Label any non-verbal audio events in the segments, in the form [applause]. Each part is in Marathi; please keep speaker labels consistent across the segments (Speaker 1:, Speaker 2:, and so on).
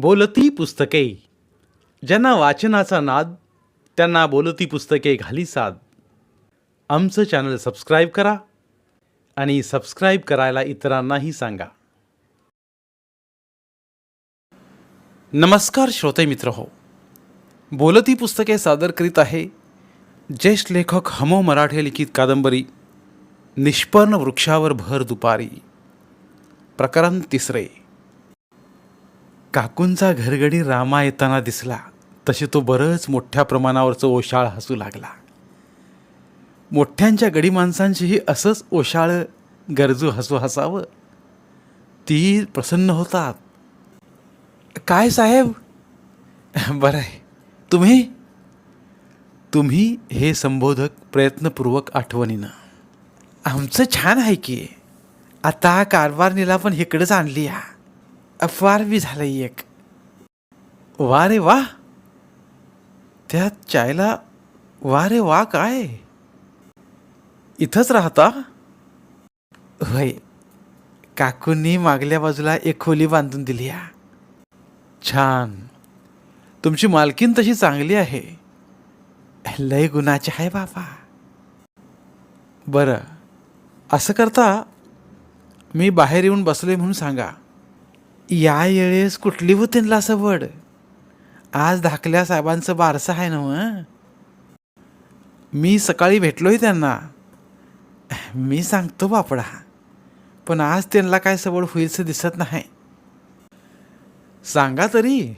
Speaker 1: बोलती पुस्तके. ज्यांना वाचनाचा नाद त्यांना बोलती पुस्तके घाली साद. आमचं चॅनल सबस्क्राईब करा आणि सबस्क्राईब करायला इतरांनाही सांगा. नमस्कार श्रोते मित्र हो. बोलती पुस्तके सादर करीत आहे ज्येष्ठ लेखक हमो मराठे लिखित कादंबरी निष्पर्ण वृक्षावर भर दुपारी. प्रकरण तिसरे. काकूंचा घरगडी रामा येताना दिसला. तसे तो बरंच मोठ्या प्रमाणावरचं ओशाळ हसू लागला. मोठ्यांच्या गडी माणसांशीही असंच ओशाळ गरजू हसू हसावं. ती प्रसन्न होतात. काय साहेब? बरं आहे. तुम्ही? तुम्ही हे संबोधक प्रयत्नपूर्वक आठवणीनं. आमचं छान आहे की. आता कारभारणीला पण इकडंच आणली या. अफवार बी झालं एक. वा रे वा. त्यात चायला वा रे वा काय? इथंच राहता? होय. काकूंनी मागल्या बाजूला एक खोली बांधून दिली या छान. तुमची मालकीन तशी चांगली आहे. लय गुणाची आहे बाबा. बरं. असं करता मी बाहेर येऊन बसलोय म्हणून सांगा. या येळेस कुठली त्यांना सवड आज धाकल्या साहेबांचं बारसं आहे ना मी सकाळी भेटलोय त्यांना. मी सांगतो बापडा पण आज त्यांना काय सवड होईलचं दिसत नाही. सांगा तरी.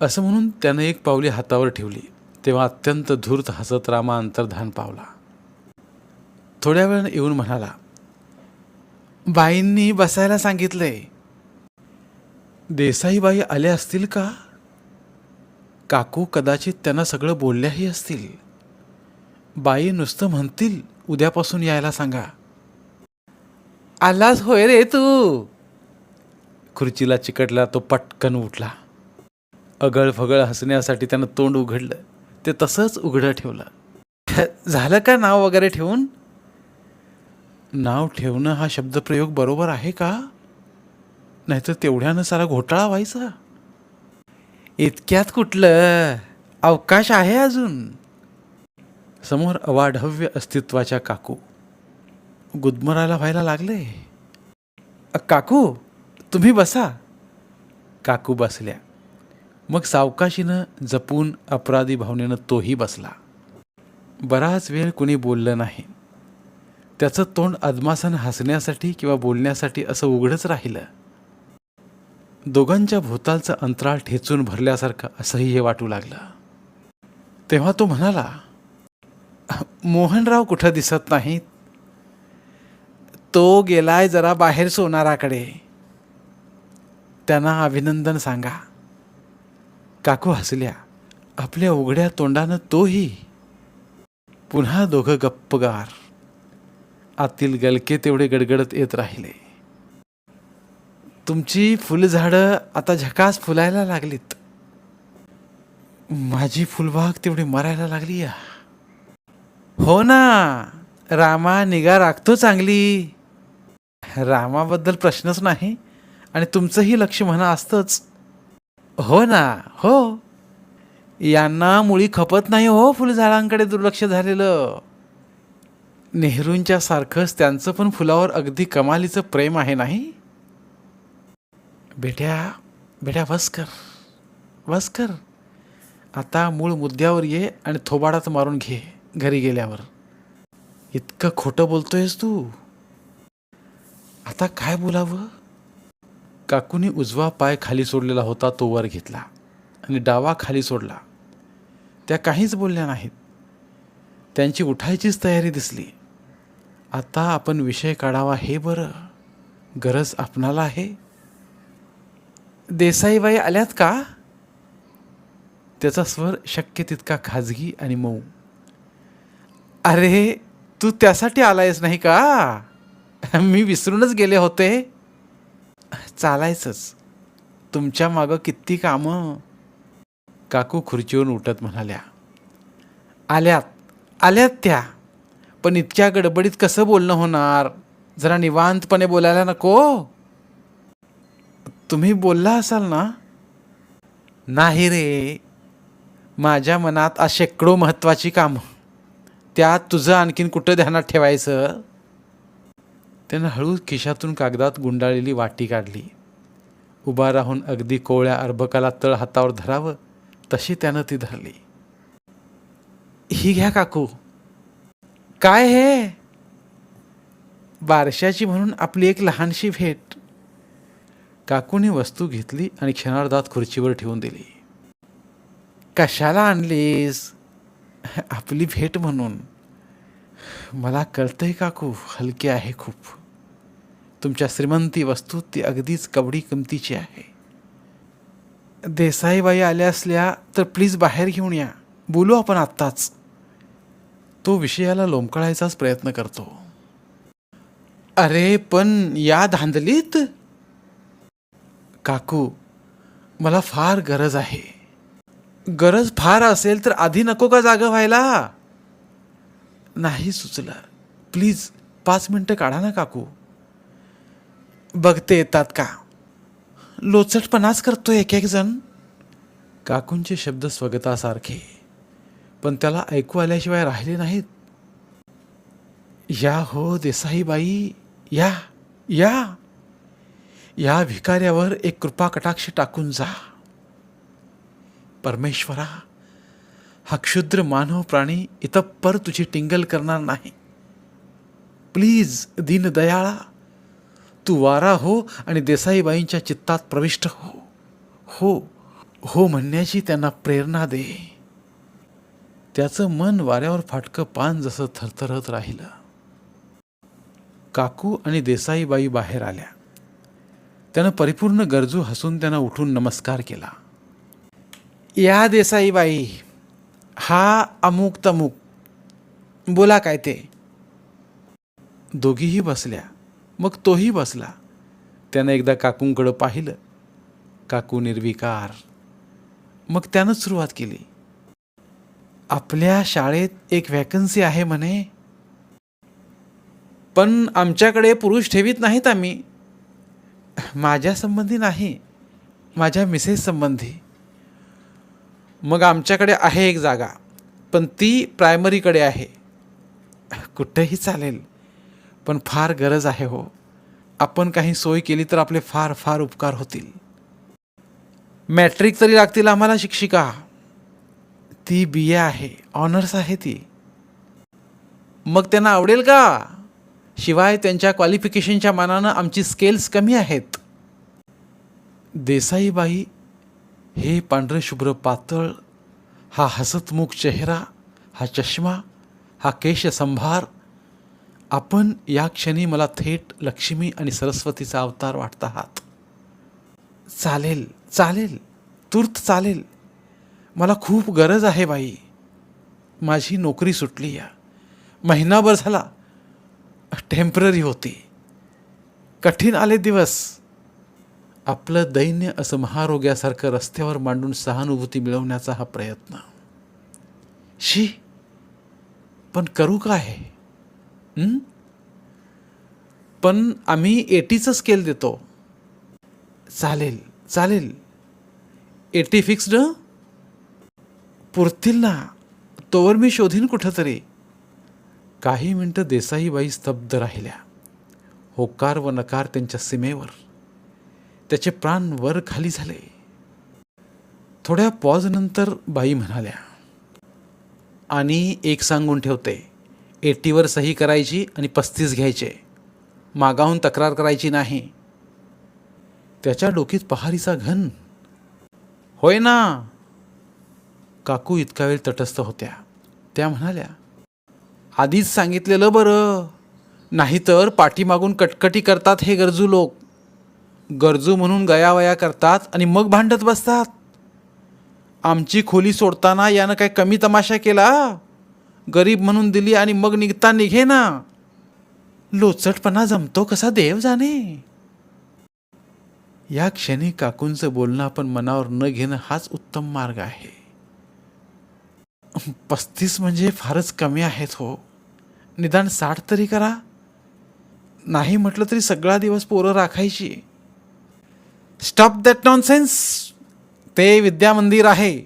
Speaker 1: असं म्हणून त्यानं एक पावली हातावर ठेवली तेव्हा अत्यंत धूर्त हसत रामा अंतर्धान पावला. थोड्या वेळानं येऊन म्हणाला बाईंनी बसायला सांगितलंय देसाईबाई आल्या असतील का? काकू कदाचित त्यांना सगळं बोलल्याही असतील. बाई नुसतं म्हणतील उद्यापासून यायला सांगा. आलाच होय रे तू. खुर्चीला चिकटला तो पटकन उठला. अगळ फगळ हसण्यासाठी त्यानं तोंड उघडलं. ते तसंच उघडं ठेवलं. झालं का नाव वगैरे ठेवून? नाव ठेवणं हा शब्दप्रयोग बरोबर आहे का? नाहीतर तेवढ्यानं सारा घोटाळा व्हायचा. इतक्यात कुठलं? अवकाश आहे अजून. समोर अवाढव्य अस्तित्वाच्या काकू. गुदमरायला व्हायला लागले. "अ, काकू तुम्ही बसा. काकू बसल्या. मग सावकाशीनं जपून अपराधी भावनेनं तोही बसला. बराच वेळ कुणी बोललं नाही. त्याचं तोंड अदमासानं हसण्यासाठी किंवा बोलण्यासाठी असं उघडच राहिलं. दोघांच्या भोवतालचं अंतराळ ठेचून भरल्यासारखं असंही हे वाटू लागलं. तेव्हा तो म्हणाला मोहनराव कुठं दिसत नाहीत? तो गेलाय जरा बाहेर सोनाराकडे. त्यांना अभिनंदन सांगा. काकू हसल्या आपल्या उघड्या तोंडानं तोही. पुन्हा दोघं गप्पगार. आतील गलके तेवढे गडगडत येत राहिले. तुमची फुलझाडं आता झकास फुलायला लागलीत. माझी फुलबाग तेवढी मरायला लागली या. हो ना रामा निगा राखतो चांगली. रामाबद्दल प्रश्नच नाही आणि तुमचंही लक्ष म्हणा असतंच. हो ना हो. यांना मुळी खपत नाही हो फुलझाडांकडे दुर्लक्ष झालेलं. नेहरूंच्या सारखंच त्यांचं पण फुलावर अगदी कमालीचं प्रेम आहे नाही? बेट्या बेट्या बस कर. बस कर. आता मूळ मुद्द्यावर ये आणि थोबाडात मारून घे घरी गेल्यावर. इतकं खोटं बोलतोयस तू. आता काय बोलावं? काकूने उजवा पाय खाली सोडलेला होता तो वर घेतला आणि डावा खाली सोडला. त्या काहीच बोलल्या नाहीत. त्यांची उठायचीच तयारी दिसली. आता आपण विषय काढावा हे बरं. गरज आपणाला आहे. देसाईबाई आल्यात का? त्याचा स्वर शक्य तितका खाजगी आणि मऊ. अरे तू त्यासाठी आलायस नाही का? मी विसरूनच गेले होते. चालायचंच. तुमच्या मागं किती कामं? काकू खुर्चीवरून उठत म्हणाल्या. आल्यात आल्यात त्या. पण इतक्या गडबडीत कसं बोलणं होणार? जरा निवांतपणे बोलायला नको. तुम्ही बोलला असाल ना नाही रे माझ्या मनात आज शेकडो महत्त्वाची कामं त्यात तुझं आणखीन कुठं ध्यानात ठेवायचं? त्यानं हळू खिशातून कागदात गुंडाळलेली वाटी काढली. उभा राहून अगदी कोवळ्या अर्भकाला तळ हातावर धरावं तशी त्यानं ती धरली. ही घ्या काकू. काय हे? बारशाची म्हणून आपली एक लहानशी भेट. काकूने वस्तू घेतली आणि क्षणार्धात खुर्चीवर ठेवून दिली. कशाला आणलीस? आपली भेट म्हणून. मला कळतंय काकू हलकी आहे खूप. तुमच्या श्रीमंती वस्तू ती अगदीच कवडी किमतीची आहे. देसाईबाई आल्या असल्या तर प्लीज बाहेर घेऊन या. बोलू आपण आत्ताच. तो विषयाला लोंबकळायचाच प्रयत्न करतो. अरे पण या धांदलीत काकू मला फार गरज आहे. गरज फार असेल तर आधी नको का जागं व्हायला? नाही सुचलं. प्लीज पाच मिनटं काढा ना काकू. बघते येतात का? लोचटपणाच करतो एक एक जण. काकूंचे शब्द स्वगतासारखे पण त्याला ऐकू आल्याशिवाय राहिले नाहीत. या हो देसाईबाई या या. या भिकाऱ्यावर एक कृपा कटाक्ष टाकून जा. परमेश्वरा हा क्षुद्र मानव प्राणी इतप्पर तुझी टिंगल करणार नाही. प्लीज दीनदयाळा तू वारा हो आणि देसाईबाईंच्या चित्तात प्रविष्ट हो. हो हो म्हणण्याची त्यांना प्रेरणा दे. त्याचं मन वाऱ्यावर फाटकं पान जसं थरथरत राहिलं. काकू आणि देसाईबाई बाहेर आल्या. त्यानं परिपूर्ण गरजू हसून त्यांना उठून नमस्कार केला. या देसाईबाई हा अमुक तमुक बोला काय ते? दोघीही बसल्या. मग तोही बसला. त्यानं एकदा काकूंकडं पाहिलं. काकू निर्विकार. मग त्यानंच सुरुवात केली. आपल्या शाळेत एक व्हॅकन्सी आहे म्हणे. पण आमच्याकडे पुरुष ठेवीत नाहीत आम्ही. माझ्यासंबंधी नाही माझ्या मिसेस संबंधी. मग आमच्याकडे आहे एक जागा पण ती प्रायमरीकडे आहे. कुठंही चालेल पण फार गरज आहे हो. आपण काही सोय केली तर आपले फार फार उपकार होतील. मॅट्रिक तरी लागतील आम्हाला शिक्षिका. ती बी ए आहे ऑनर्स आहे ती. मग त्यांना आवडेल का? शिवाय त्यांच्या क्वालिफिकेशनच्या मानानं आमची स्केल्स कमी आहेत. देसाईबाई हे पांढरे शुभ्र पातळ हा हसतमुख चेहरा हा चष्मा हा केशसंभार आपण या क्षणी मला थेट लक्ष्मी आणि सरस्वतीचा अवतार वाटत आहात. चालेल चालेल तूर्त चालेल. मला खूप गरज आहे बाई. माझी नोकरी सुटली या. महिनाभर झाला. टेंपररी होती. कठीण आले दिवस. आपलं दैन्य असं महारोग्यासारखं रस्त्यावर मांडून सहानुभूती मिळवण्याचा हा प्रयत्न. शी पण करू काय? पण आम्ही एटीचं स्केल देतो. चालेल चालेल. एटी फिक्स्ड पुरतील ना. तोवर मी शोधीन कुठंतरी. काही मिनटं देसाईबाई स्तब्ध राहिल्या. होकार व नकार त्यांच्या सीमेवर. त्याचे प्राण वर खाली झाले. थोड्या पॉजनंतर बाई म्हणाल्या आणि एक सांगून ठेवते. एटीवर सही करायची आणि पस्तीस घ्यायचे. मागाहून तक्रार करायची नाही. त्याच्या डोकीत पहारीचा घन. होय ना. काकू इतका वेळ तटस्थ होत्या. त्या म्हणाल्या आधीच सांगितलेलं बरं. नाहीतर पाठीमागून कटकटी करतात हे गरजू लोक. गरजू म्हणून गयावया करतात आणि मग भांडत बसतात. आमची खोली सोडताना यानं काय कमी तमाशा केला? गरीब म्हणून दिली आणि मग निघता निघे ना लोचटपणा जमतो कसा देव जाणे? या क्षणी काकूंचं बोलणं आपण मनावर न घेणं हाच उत्तम मार्ग आहे. पस्तीस म्हणजे फारच कमी आहेत हो. निदान साठ तरी करा. नाही म्हटलं तरी सगळा दिवस पोरं राखायची. स्टॉप दॅट नॉनसेन्स ते विद्या मंदिर आहे.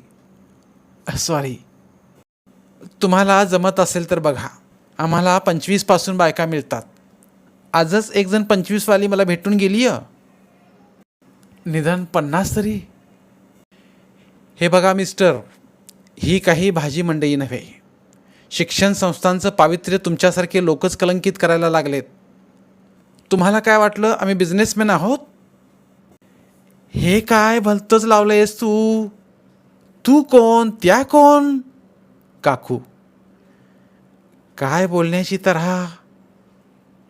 Speaker 1: सॉरी तुम्हाला जमत असेल तर बघा. आम्हाला पंचवीसपासून बायका मिळतात. आजच एक जण पंचवीसवाली मला भेटून गेली आहे निदान पन्नास तरी. हे बघा मिस्टर. ही काही भाजी मंडई नव्हे. शिक्षण संस्थांचं पावित्र्य तुमच्यासारखे लोकच कलंकित करायला लागलेत. तुम्हाला काय वाटलं? आम्ही बिझनेसमॅन आहोत? हे काय भलतंच लावलंयस तू? तू कोण? त्या कोण? काकू. काय बोलण्याची तऱ्हा?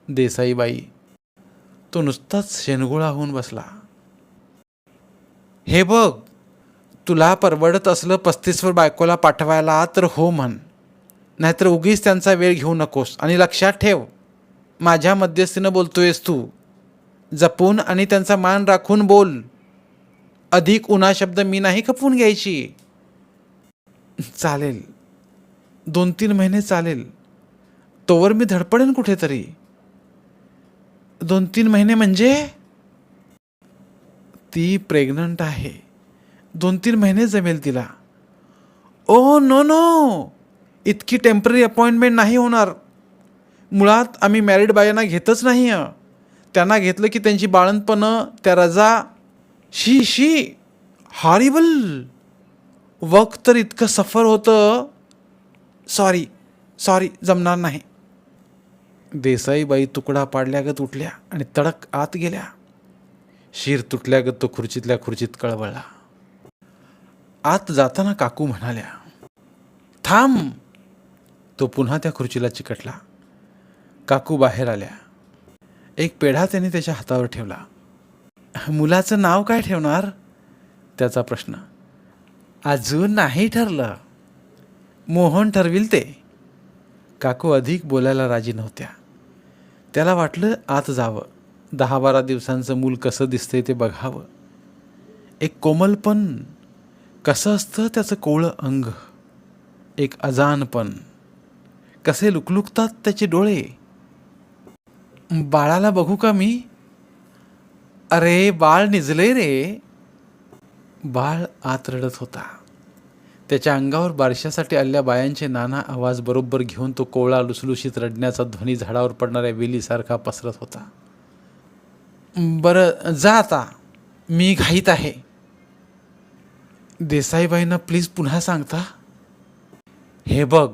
Speaker 1: देसाईबाई. तो नुसताच शेणगुळा होऊन बसला. हे बघ तुला परवडत असलं पस्तीसवर बायकोला पाठवायला तर हो म्हण. नाहीतर उगीच त्यांचा वेळ घेऊ नकोस. आणि लक्षात ठेव माझ्या मध्यस्थीनं बोलतोयस तू. जपून आणि त्यांचा मान राखून बोल. अधिक उन्हा शब्द मी नाही खपवून घ्यायची. चालेल. दोन तीन महिने चालेल. तोवर मी धडपडेन कुठेतरी. दोन तीन महिने म्हणजे? ती प्रेग्नंट आहे. दोन तीन महिने जमेल तिला. Oh no no. इतकी टेंपररी अपॉइंटमेंट नाही होणार. मुळात आम्ही मॅरिड बायांना घेतच नाही त्यांना घेतलं की त्यांची बाळणपणं त्या रजा. शी शी. हॉरिबल वक तर इतकं सफर होतं. सॉरी सॉरी जमणार नाही. देसाईबाई तुकडा पाडल्यागत उठल्या आणि तडक आत गेल्या. शिर तुटल्यागत तो खुर्चीतल्या खुर्चीत कळवळला. आत जाताना काकू म्हणाल्या थांब. तो पुन्हा त्या खुर्चीला चिकटला. काकू बाहेर आल्या. एक पेढा त्याने त्याच्या हातावर ठेवला. मुलाचं नाव काय ठेवणार? त्याचा प्रश्न. अजून नाही ठरलं. मोहन ठरविल ते. काकू अधिक बोलायला राजी नव्हत्या. त्याला वाटलं आत जावं. दहा बारा दिवसांचं मूल कसं दिसतंय ते बघावं. एक कोमलपण कसं असतं त्याचं कोवळं अंग? एक अजानपण कसे लुकलुकतात त्याचे डोळे? बाळाला बघू का मी? अरे बाळ निजले रे. बाळ आत रडत होता. त्याच्या अंगावर बारशासाठी आल्या बायांचे नाना आवाज बरोबर घेऊन तो कोवळा लुसलुशीत रडण्याचा ध्वनी झाडावर पडणाऱ्या वेलीसारखा पसरत होता. बरं जा आता. मी घाईत आहे. देसाईबाईंना प्लीज पुन्हा सांगता? हे बघ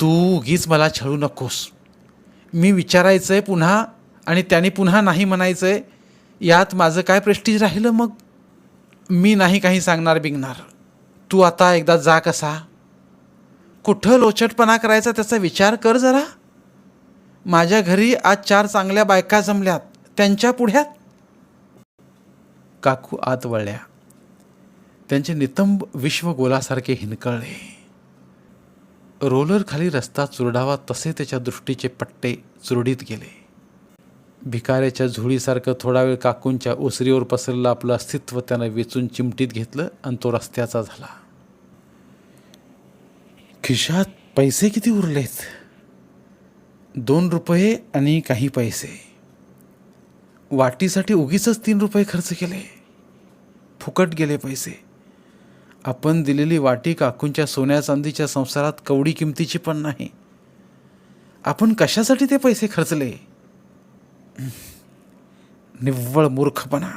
Speaker 1: तू उगीच मला छळू नकोस. मी विचारायचं आहे पुन्हा आणि त्याने पुन्हा नाही म्हणायचं आहे यात माझं काय प्रेस्टीज राहिलं मग? मी नाही काही सांगणार बिगणार. तू आता एकदा जा कसा? कुठं लोचटपणा करायचा त्याचा विचार कर जरा. माझ्या घरी आज चार चांगल्या बायका जमल्यात. त्यांच्या पुढ्यात? काकू आत वळल्या. त्यांचे नितंब विश्वगोलासारखे हिनकळले. रोलर खाली रस्ता चुरडावा तसे त्याच्या दृष्टीचे पट्टे चुरडीत गेले. भिकाऱ्याच्या झुळीसारखं थोडा वेळ काकूंच्या ओसरीवर पसरलं आपलं अस्तित्व त्यानं वेचून चिमटीत घेतलं आणि तो रस्त्याचा झाला. खिशात पैसे किती उरलेत? दोन रुपये आणि काही पैसे. वाटीसाठी उगीच तीन रुपये खर्च केले. फुकट गेले पैसे. आपण दिलेली वाटी काकूंच्या सोन्या चांदीच्या संसारात कवडी किमतीची पण नाही. आपण कशासाठी ते पैसे खर्चले? निव्वळ मूर्खपणा.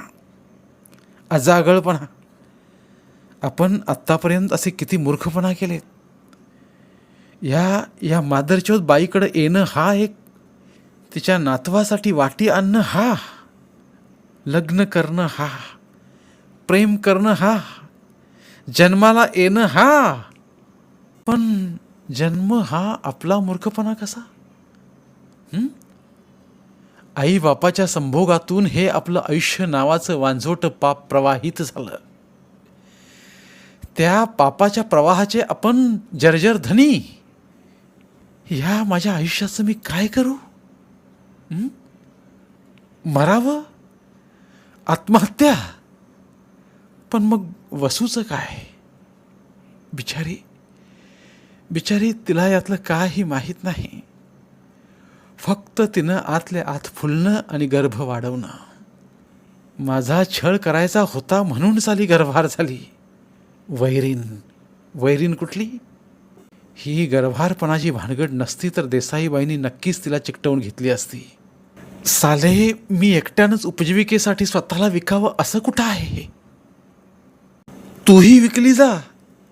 Speaker 1: अजागळपणा. आपण आत्तापर्यंत असे किती मूर्खपणा केलेत? या या मादरचोद बाईकडं येणं हा एक तिच्या नातवासाठी वाटी आणणं हा लग्न करणं हा प्रेम करणं हा जन्माला येणं हा. पण जन्म हा आपला मूर्खपणा कसा? हं? आई बापाच्या संभोगातून हे आपलं आयुष्य नावाचं वांझोट पाप प्रवाहित झालं. त्या पापाच्या प्रवाहाचे आपण जर्जर धनी. ह्या माझ्या आयुष्याचं मी काय करू? मरावं? आत्महत्या? पण मग वसूचं काय? बिचारी बिचारी तिला यातलं काही माहीत नाही. फक्त तिनं आतले आत फुलणं आणि गर्भ वाढवणं. माझा छळ करायचा होता म्हणून साली गर्भार झाली. वैरीन वैरीन कुठली? ही गर्भारपणाची भानगड नसती तर देसाईबाईंनी नक्कीच तिला चिकटवून घेतली असती. साले मी एकट्यानंच उपजीविकेसाठी स्वतःला विकावं असं कुठं आहे तूही विकली जा.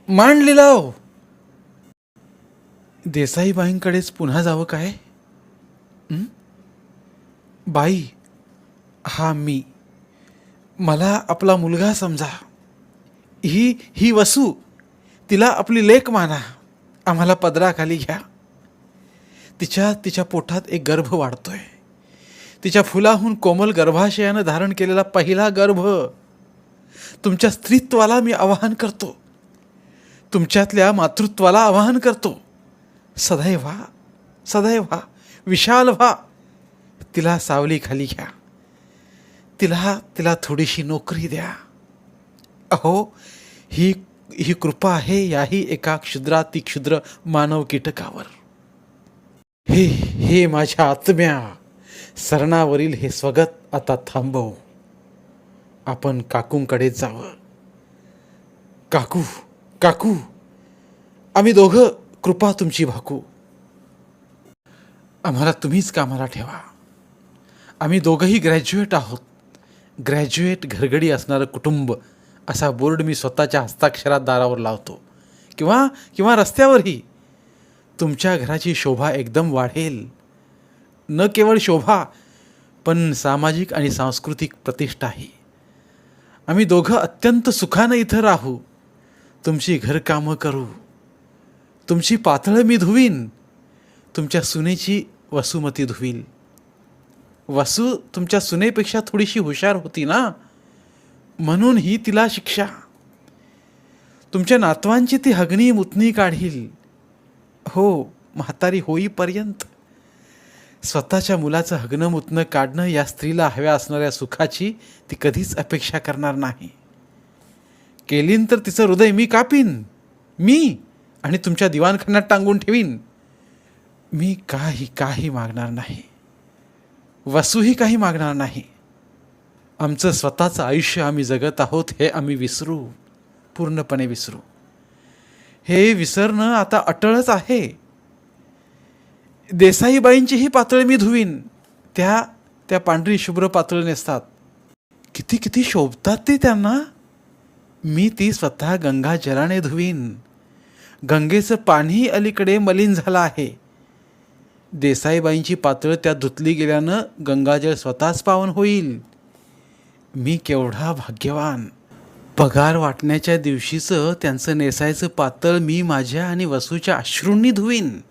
Speaker 1: मांड लिलाव देसाईबाईंकडेच पुन्हा जावं काय? बाई हा मी. मला आपला मुलगा समजा. ही ही वसू. तिला आपली लेख माना. आम्हाला पदराखाली घ्या. तिच्या तिच्या पोटात एक गर्भ वाढतोय. तिच्या फुलाहून कोमल गर्भाशयानं धारण केलेला पहिला गर्भ. तुमच्या स्त्रीत्वाला मी आवाहन करतो. तुमच्यातल्या मातृत्वाला आवाहन करतो. सदैव व्हा सदैव व्हा विशाल व्हा. तिला सावली खाली घ्या. तिला तिला थोडीशी नोकरी द्या. अहो ही ही कृपा आहे याही एका क्षुद्राती क्षुद्र मानव कीटकावर. हे हे माझ्या आत्म्या. सरणावरील हे स्वगत आता थांबव. आपण काकूंकडे जावं. काकू काकू आम्ही दोघं कृपा तुमची भाकू. आम्हाला तुम्हीच कामाला ठेवा. आम्ही दोघंही ग्रॅज्युएट आहोत. ग्रॅज्युएट घरगडी असणारं कुटुंब असा बोर्ड मी स्वतःच्या हस्ताक्षरात दारावर लावतो. किंवा किंवा रस्त्यावरही. तुमच्या घराची शोभा एकदम वाढेल. न केवळ शोभा पण सामाजिक आणि सांस्कृतिक प्रतिष्ठाही. आम्ही दोघं अत्यंत सुखानं इथं राहू. तुमची घरकामं करू. तुमची पातळं मी धुवीन. तुमच्या सुनेची वसुमती धुवील. वसू तुमच्या सुनेपेक्षा थोडीशी हुशार होती ना? म्हणून ही तिला शिक्षा. तुमच्या नातवांची ती हगणी मुतनी काढील. हो म्हातारी होईपर्यंत. स्वतःच्या मुलाचं हगणं मुतणं काढणं या स्त्रीला हव्या असणाऱ्या सुखाची ती कधीच अपेक्षा करणार नाही. केलीन तर तिचं हृदय मी कापीन. मी आणि तुमच्या दिवाणखान्यात टांगून ठेवीन. मी काही काही मागणार नाही. वसूही काही मागणार नाही. आमचं स्वतःचं आयुष्य आम्ही जगत आहोत हे आम्ही विसरू. पूर्णपणे विसरू. हे विसरणं आता अटळच आहे. देसाईबाईंचीही पातळ मी धुवीन. त्या त्या पांढरी शुभ्र पातळ नेसतात. किती किती शोभतात ते त्यांना? मी ती स्वतः गंगा जलाने धुवीन. गंगेचं पाणी अलीकडे मलिन झालं आहे. देसाईबाईंची पातळ त्यात धुतली गेल्यानं गंगाजळ स्वतःच पावन होईल. मी केवढा भाग्यवान. पगार वाटण्याच्या दिवशीचं त्यांचं नेसायचं पातळ मी माझ्या आणि वसूच्या अश्रूंनी धुवीन.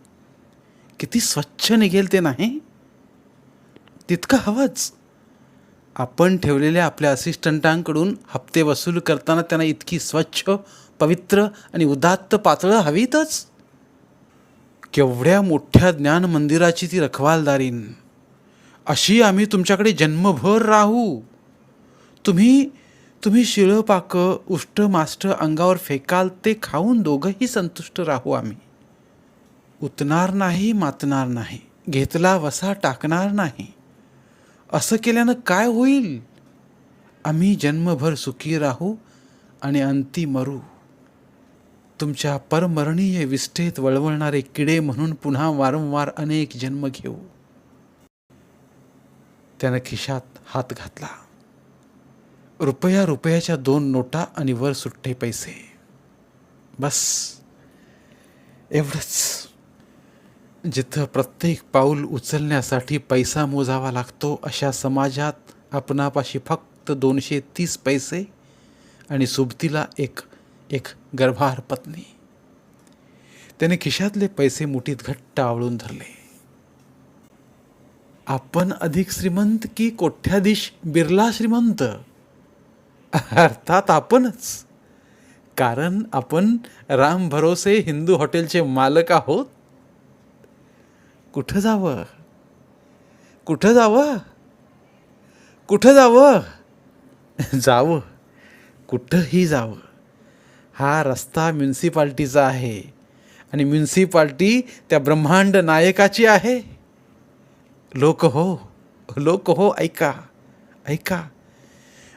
Speaker 1: किती स्वच्छ निघेल ते नाही? तितकं हवंच. आपण ठेवलेल्या आपल्या असिस्टंटांकडून हप्ते वसूल करताना त्यांना इतकी स्वच्छ पवित्र आणि उदात्त पातळं हवीतच. केवढ्या मोठ्या ज्ञान मंदिराची ती रखवालदारीन अशी आम्ही तुमच्याकडे जन्मभर राहू. तुम्ही तुम्ही शिळं पाकं उष्ट माष्ट अंगावर फेकाल ते खाऊन दोघंही संतुष्ट राहू आम्ही. उतणार नाही मातणार नाही. घेतला वसा टाकणार नाही. असं केल्यानं काय होईल? आम्ही जन्मभर सुखी राहू आणि अंती मरू. तुमच्या परमरणीय विष्ठेत वळवळणारे किडे म्हणून पुन्हा वारंवार अनेक जन्म घेऊ. त्यानं खिशात हात घातला. रुपया रुपयाच्या दोन नोटा आणि वर सुट्टे पैसे. बस. एवढंच. जिथं प्रत्येक पाऊल उचलण्यासाठी पैसा मोजावा लागतो अशा समाजात आपणापाशी फक्त दोनशे तीस पैसे आणि सुबतीला एक एक गर्भार पत्नी. त्याने खिशातले पैसे मुठीत घट्ट आवळून धरले. आपण अधिक श्रीमंत की कोठ्याधीश बिर्ला श्रीमंत? अर्थात आपणच. कारण आपण राम भरोसे हिंदू हॉटेलचे मालक आहोत. कुठं जावं? कुठं जावं? कुठं जावं? जावं. कुठंही जावं. हा रस्ता म्युन्सिपाल्टीचा आहे. आणि म्युन्सिपाल्टी त्या ब्रह्मांड नायकाची आहे. लोक हो लोक हो ऐका ऐका.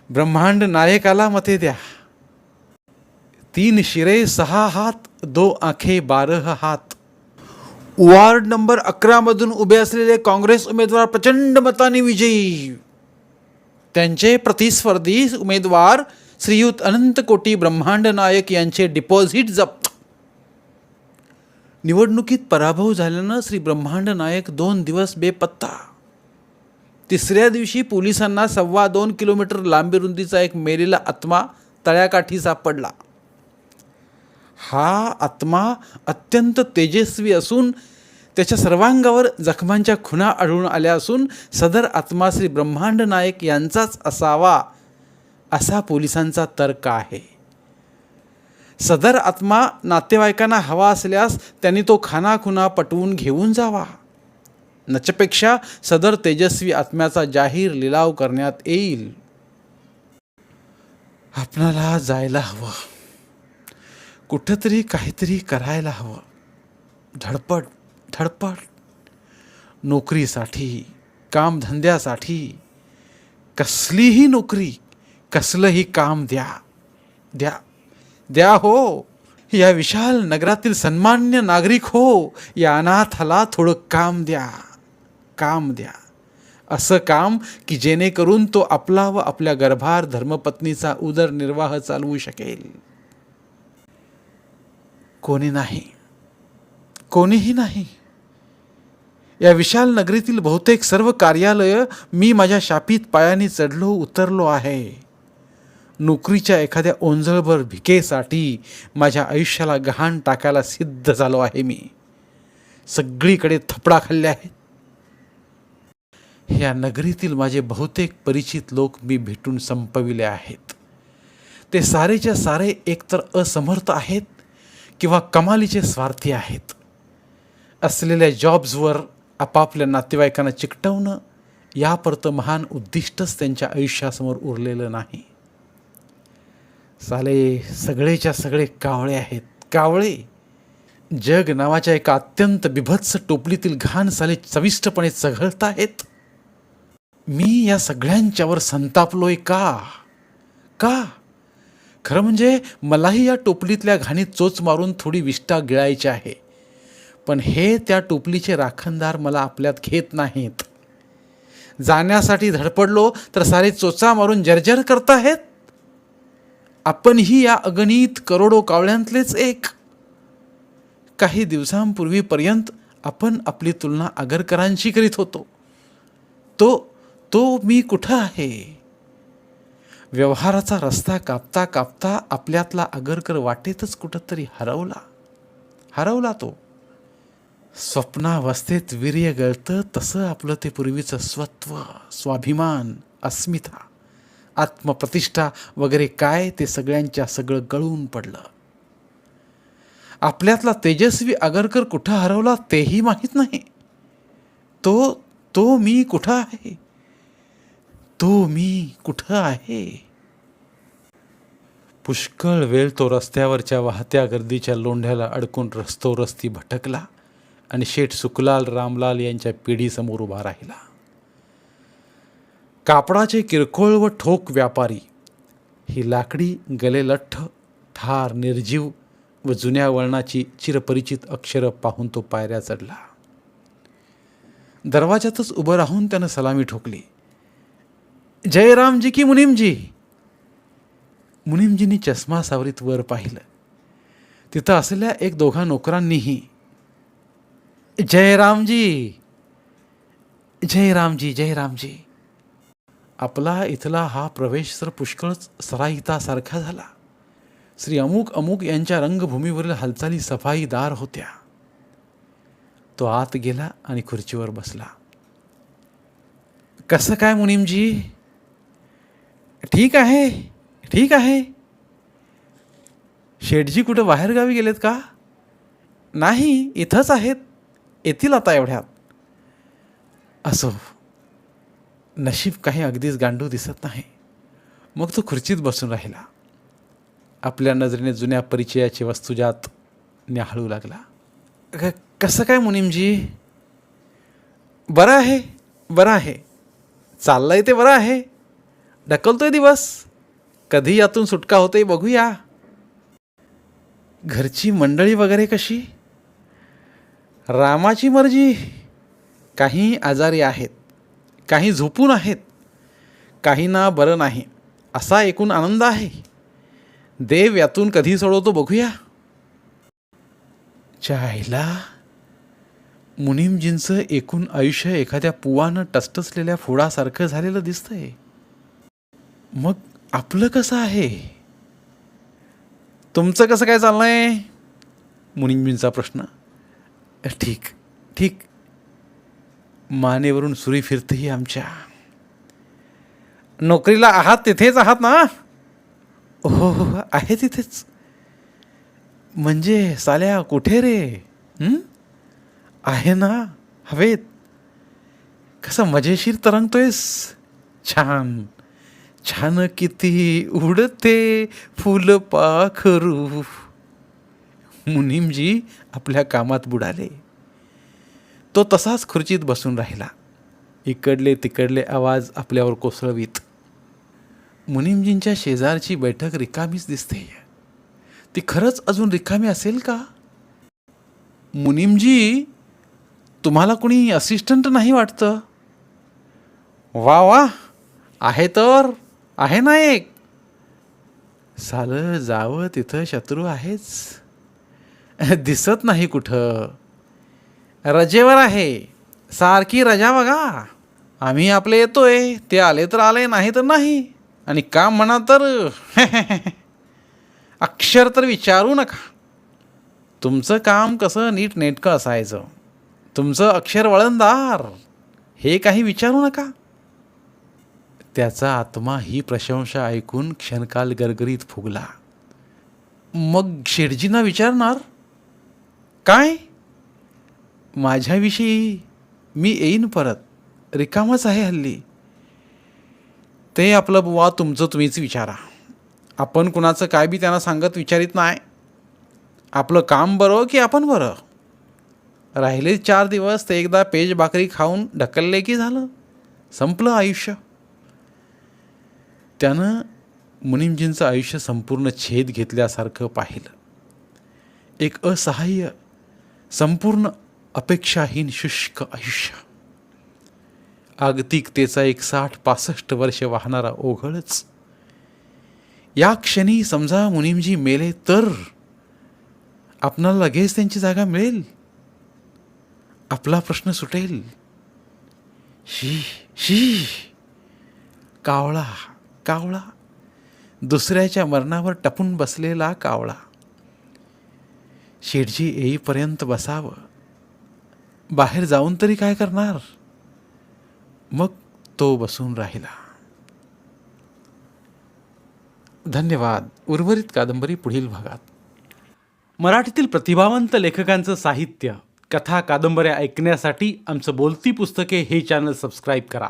Speaker 1: ब्रह्मांड नायकाला मते द्या. तीन शिरे सहा हात दो आखे बारह हात. वार्ड नंबर अकरामधून उभे असलेले काँग्रेस उमेदवार प्रचंड मताने विजयी. त्यांचे प्रतिस्पर्धी उमेदवार श्रीयुत अनंत कोटी ब्रह्मांड नायक यांचे डिपॉझिट जप्त. निवडणुकीत पराभव झाल्यानं श्री ब्रह्मांड नायक दोन दिवस बेपत्ता. तिसऱ्या दिवशी पोलिसांना सव्वा दोन किलोमीटर लांबी रुंदीचा एक मेलेला आत्मा तळ्याकाठी सापडला हा आत्मा अत्यंत तेजस्वी असून त्याच्या सर्वांगावर जखमांच्या खुणा आढळून आल्या असून सदर आत्मा श्री ब्रह्मांड नायक यांचाच असावा असा पोलिसांचा तर्क आहे. सदर आत्मा नातेवाईकांना हवा असल्यास त्यांनी तो खानाखुना पटवून घेऊन जावा. नचपेक्षा सदर तेजस्वी आत्म्याचा जाहीर लिलाव करण्यात येईल. आपणाला जायला हवं. कुठंतरी काहीतरी करायला हवं. धडपड धडपड. नोकरीसाठी कामधंद्यासाठी. कसलीही नोकरी कसलंही काम द्या. द्या. द्या हो. या विशाल नगरातील सन्मान्य नागरिक हो. या अनाथाला थोडं काम द्या. काम द्या. असं काम की जेणेकरून तो आपला व आपल्या गर्भार धर्मपत्नीचा उदरनिर्वाह चालवू शकेल. कोणी नाही. कोणीही नाही. या विशाल नगरीतील बहुतेक सर्व कार्यालय मी माझ्या शापीत पायाने चढलो उतरलो आहे. नोकरीच्या एखाद्या ओंजळभर भिकेसाठी माझ्या आयुष्याला गहाण टाकायला सिद्ध झालो आहे मी. सगळीकडे थपडा खाल्ले आहेत. या नगरीतील माझे बहुतेक परिचित लोक मी भेटून संपविले आहेत. ते सारेच्या सारे एकतर असमर्थ आहेत किंवा कमालीचे स्वार्थी आहेत. असलेल्या जॉब्सवर आपापल्या नातेवाईकांना चिकटवणं यापरतं महान उद्दिष्टच त्यांच्या आयुष्यासमोर उरलेलं नाही. साले सगळेच्या सगळे कावळे आहेत. कावळे? जग नावाच्या एका अत्यंत बिभत्स टोपलीतील घाण साले चविष्टपणे चघळत आहेत. मी या सगळ्यांच्यावर संतापलोय का? का? खरं म्हणजे मलाही या टोपलीतल्या घाणीत चोच मारून थोडी विष्ठा गिळायची आहे. पण हे त्या टोपलीचे राखणदार मला आपल्यात घेत नाहीत. जाण्यासाठी धडपडलो तर सारे चोचा मारून जर्जर करताहेत? आपणही या अगणित करोडो कावळ्यांतलेच एक. काही दिवसांपूर्वीपर्यंत आपण आपली तुलना आगरकरांशी करीत होतो. तो तो मी कुठं आहे? व्यवहाराचा रस्ता कापता कापता आपल्यातला आगरकर वाटेतच कुठंतरी हरवला. हरवला तो. स्वप्नावस्थेत वीर्य गळतं तसं आपलं ते पूर्वीचं स्वत्व स्वाभिमान अस्मिता आत्मप्रतिष्ठा वगैरे काय ते सगळ्यांच्या सगळं गळून पडलं. आपल्यातला तेजस्वी आगरकर कुठं हरवला तेही माहीत नाही. तो तो मी कुठं आहे? तो मी कुठं आहे? पुष्कळ वेळ तो रस्त्यावरच्या वाहत्या गर्दीच्या लोंढ्याला अडकून रस्तो रस्ती भटकला आणि शेठ सुखलाल रामलाल यांच्या पिढीसमोर उभा राहिला. कापडाचे किरकोळ व ठोक व्यापारी ही लाकडी गलेलठ्ठ ठार निर्जीव व जुन्या वळणाची चिरपरिचित अक्षरं पाहून तो पायऱ्या चढला. दरवाजातच उभं राहून त्यानं सलामी ठोकली. जयरामजी की मुनीमजी? मुनीमजींनी चष्मा सावरीत वर पाहिलं. तिथं असलेल्या एक दोघा नोकरांनीही जयरामजी जयरामजी जयरामजी आपला इथला हा प्रवेश तर पुष्कळच सराहितासारखा झाला. श्री अमुक अमुक यांच्या रंगभूमीवरील हालचाली सफाईदार होत्या. तो आत गेला आणि खुर्चीवर बसला. कसं काय मुनीमजी? ठीक आहे ठीक आहे. शेठजी कुठं बाहेरगावी गेलेत का? नाही इथंच आहेत. येतील आता एवढ्यात. असो नशीब काही अगदीच गांडू दिसत नाही. मग तो खुर्चीत बसून राहिला. आपल्या नजरेने जुन्या परिचयाची वस्तुजात न्याहाळू लागला. कसं काय मुनीमजी? बरं आहे बरं आहे. चाललं आहे ते बरं आहे. ढकलतोय दिवस. कधी यातून सुटका होते बघूया. घरची मंडळी वगैरे कशी? रामाची मर्जी. काही आजारी आहेत. काही झोपून आहेत. काहींना बरं नाही. असा एकूण आनंद आहे. देव यातून कधी सोडवतो बघूया. चायला. मुनीमजींचं एकूण आयुष्य एखाद्या पुवानं टसटसलेल्या फोडासारखं झालेलं दिसतंय. मग आपलं कसं आहे? तुमचं कसं काय चाललं आहे मुनिंजींचा प्रश्न. ठीक ठीक. मानेवरून सुरी फिरतेही आमच्या. नोकरीला आहात तिथेच आहात ना? हो हो, हो आहे तिथेच. म्हणजे साल्या कुठे रे? आहे ना हवेत. कसं मजेशीर तरंगतोयस? छान. छान किती उडते फुल पाखरू. मुनीमजी आपल्या कामात बुडाले. तो तसाच खुर्चीत बसून राहिला. इकडले तिकडले आवाज आपल्यावर कोसळवीत. मुनीमजींच्या शेजारची बैठक रिकामीच दिसते. ती खरंच अजून रिकामी असेल का? मुनीमजी तुम्हाला कोणी असिस्टंट नाही वाटतं? वा वा आहे तर. आहे ना एक. सालं जावं तिथं शत्रू आहेच. [laughs] दिसत नाही कुठं. रजेवर आहे. सारखी रजा बघा. आम्ही आपले येतोय. ते आले तर आले नाही तर नाही. आणि काम म्हणा तर [laughs] अक्षर तर विचारू नका. तुमचं काम कसं नीट नेटकं असायचं. तुमचं अक्षर वळणदार. हे काही विचारू नका. त्याचा आत्मा ही प्रशंसा ऐकून क्षणकाल गरगरीत फुगला. मग शेठजींना विचारणार काय? माझ्याविषयी मी येईन परत. रिकामच आहे हल्ली. ते आपलं बुवा तुमचं तुम्हीच विचारा. आपण कुणाचं काय बी त्यांना सांगत विचारित नाही. आपलं काम बरं की आपण बरं? राहिले चार दिवस ते एकदा पेज भाकरी खाऊन ढकलले की झालं? संपलं आयुष्य? त्यानं मुनिमजींचं आयुष्य संपूर्ण छेद घेतल्यासारखं पाहिलं. एक असहाय्य संपूर्ण अपेक्षाहीन शुष्क आयुष्य. आगतिकतेचा एक साठ पासष्ट वर्ष वाहणारा ओघळच. या क्षणी समजा मुनिमजी मेले तर आपणाला लगेच त्यांची जागा मिळेल. आपला प्रश्न सुटेल. शी शी कावळा. कावळा. दुसऱ्याच्या मरणावर टपून बसलेला कावळा. शेठजी येईपर्यंत बसावं. बाहेर जाऊन तरी काय करणार? मग तो बसून राहिला. धन्यवाद. उर्वरित कादंबरी पुढील भागात. मराठीतील प्रतिभावंत लेखकांचं साहित्य कथा कादंबऱ्या ऐकण्यासाठी आमचं बोलती पुस्तके हे चॅनल सबस्क्राईब करा.